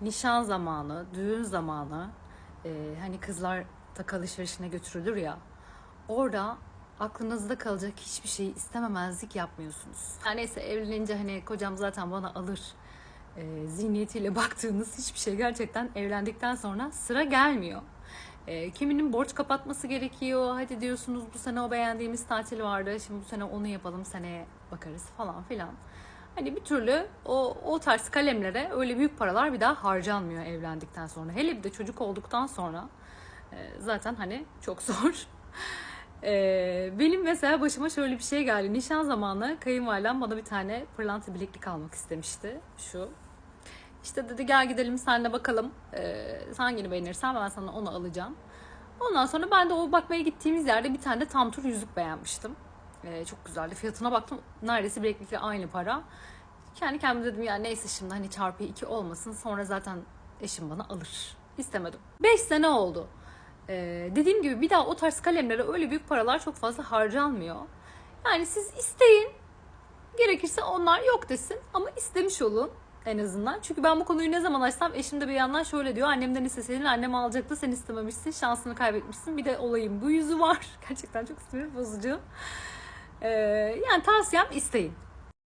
nişan zamanı, düğün zamanı e, hani kızlar takı alışverişine götürülür ya orada aklınızda kalacak hiçbir şeyi istememezlik yapmıyorsunuz. Yani neyse evlenince hani kocam zaten bana alır e, zihniyetiyle baktığınız hiçbir şey gerçekten evlendikten sonra sıra gelmiyor. E, kiminin borç kapatması gerekiyor. Hadi diyorsunuz bu sene o beğendiğimiz tatil vardı. Şimdi bu sene onu yapalım seneye bakarız falan filan. Hani bir türlü o, o tarz kalemlere öyle büyük paralar bir daha harcanmıyor evlendikten sonra. Hele bir de çocuk olduktan sonra e, zaten hani çok zor. E, benim mesela başıma şöyle bir şey geldi. Nişan zamanı kayınvalidem bana bir tane pırlanta bileklik almak istemişti. Şu. İşte dedi gel gidelim senle bakalım. E, sen hangini beğenirsen ben sana onu alacağım. Ondan sonra ben de o bakmaya gittiğimiz yerde bir tane de tam tur yüzük beğenmiştim. Ee, çok güzeldi. Fiyatına baktım. Neredeyse bileklikle aynı para. Kendi kendime dedim ya neyse şimdi hani çarpı iki olmasın. Sonra zaten eşim bana alır. İstemedim. 5 sene oldu. Ee, dediğim gibi bir daha o tarz kalemlere öyle büyük paralar çok fazla harcanmıyor. Yani siz isteyin. Gerekirse onlar yok desin. Ama istemiş olun en azından. Çünkü ben bu konuyu ne zaman açsam eşim de bir yandan şöyle diyor. Annemden isteseydin annem alacaktı sen istememişsin. Şansını kaybetmişsin. Bir de olayım bu yüzü var. Gerçekten çok sinir bozucu. Ee, yani tavsiyem isteyin.